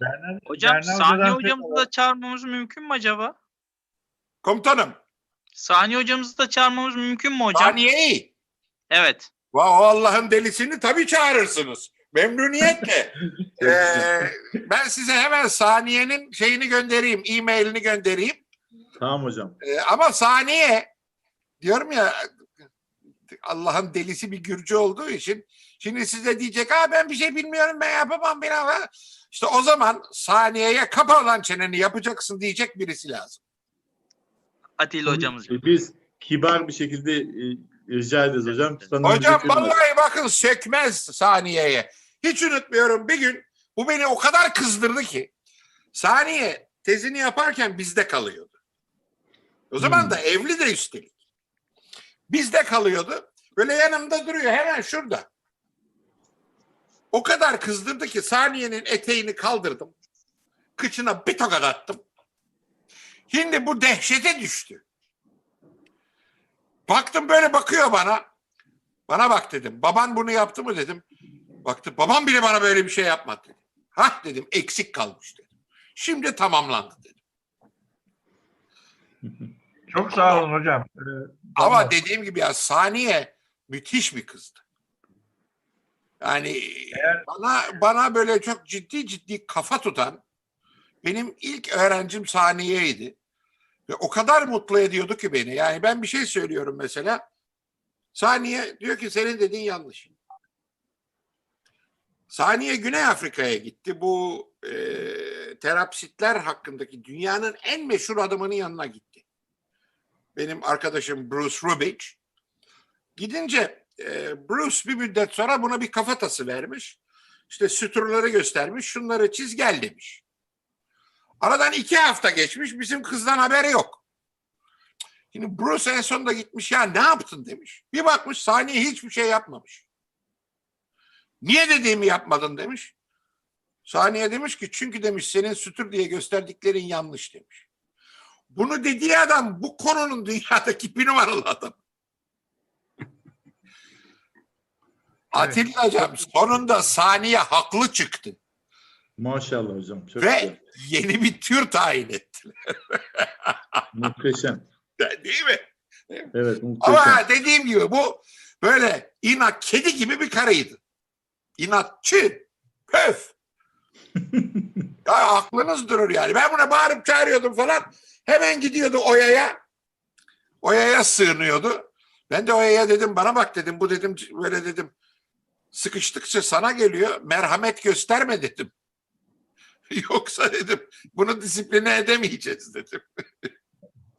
Berna, Hocam Berna Sani hocamızı da çağırmamız mümkün mü acaba? Komutanım. Sani hocamızı da çağırmamız mümkün mü hocam? Saniyeyi. Evet. Va o Allah'ın delisini tabii çağırırsınız. Memnuniyetle. Ee, ben size hemen saniyenin şeyini göndereyim, e-mailini göndereyim. Tamam hocam. Ee, ama saniye diyorum ya Allah'ın delisi bir Gürcü olduğu için şimdi size diyecek ha ben bir şey bilmiyorum ben yapamam ben ama işte o zaman saniyeye kapa lan çeneni yapacaksın diyecek birisi lazım. Atilla hocamız. Biz kibar bir şekilde e, rica ederiz hocam. Sanırım Hocam bize kırmaz. vallahi bakın sökmez saniyeye. Hiç unutmuyorum bir gün bu beni o kadar kızdırdı ki saniye tezini yaparken bizde kalıyordu. O zaman Hmm. da evli de üstelik. Bizde kalıyordu. Böyle yanımda duruyor hemen şurada. O kadar kızdırdı ki saniyenin eteğini kaldırdım. Kıçına bir tokat attım. Şimdi bu dehşete düştü. Baktım böyle bakıyor bana. Bana bak dedim. Baban bunu yaptı mı dedim. Baktı babam bile bana böyle bir şey yapmadı dedi. Hah dedim eksik kalmış dedim. Şimdi tamamlandı dedim. Çok sağ olun hocam. Ee, Ama dediğim gibi ya Saniye müthiş bir kızdı. Yani Eğer- bana bana böyle çok ciddi ciddi kafa tutan benim ilk öğrencim Saniye'ydi. Ve o kadar mutlu ediyordu ki beni. Yani ben bir şey söylüyorum mesela. Saniye diyor ki senin dediğin yanlış. Saniye Güney Afrika'ya gitti. Bu e, terapsitler hakkındaki dünyanın en meşhur adamının yanına gitti. Benim arkadaşım Bruce Rubich. Gidince e, Bruce bir müddet sonra buna bir kafatası vermiş. İşte süturları göstermiş. Şunları çiz gel demiş. Aradan iki hafta geçmiş. Bizim kızdan haberi yok. Şimdi Bruce en sonunda gitmiş ya ne yaptın demiş. Bir bakmış saniye hiçbir şey yapmamış. Niye dediğimi yapmadın demiş. Saniye demiş ki çünkü demiş senin sütür diye gösterdiklerin yanlış demiş. Bunu dediği adam bu konunun dünyadaki bir numaralı adam. Atilla hocam sonunda saniye haklı çıktı Maşallah hocam. Çok ve güzel. yeni bir tür tayin ettiler. Muhteşem. Değil mi? Evet muhteşem. Ama dediğim gibi bu böyle inat kedi gibi bir karıydı. İnatçı. Pöf. ya aklınız durur yani. Ben buna bağırıp çağırıyordum falan. Hemen gidiyordu Oya'ya. Oya'ya sığınıyordu. Ben de Oya'ya dedim bana bak dedim bu dedim böyle dedim sıkıştıkça sana geliyor merhamet gösterme dedim. Yoksa dedim bunu disipline edemeyeceğiz dedim.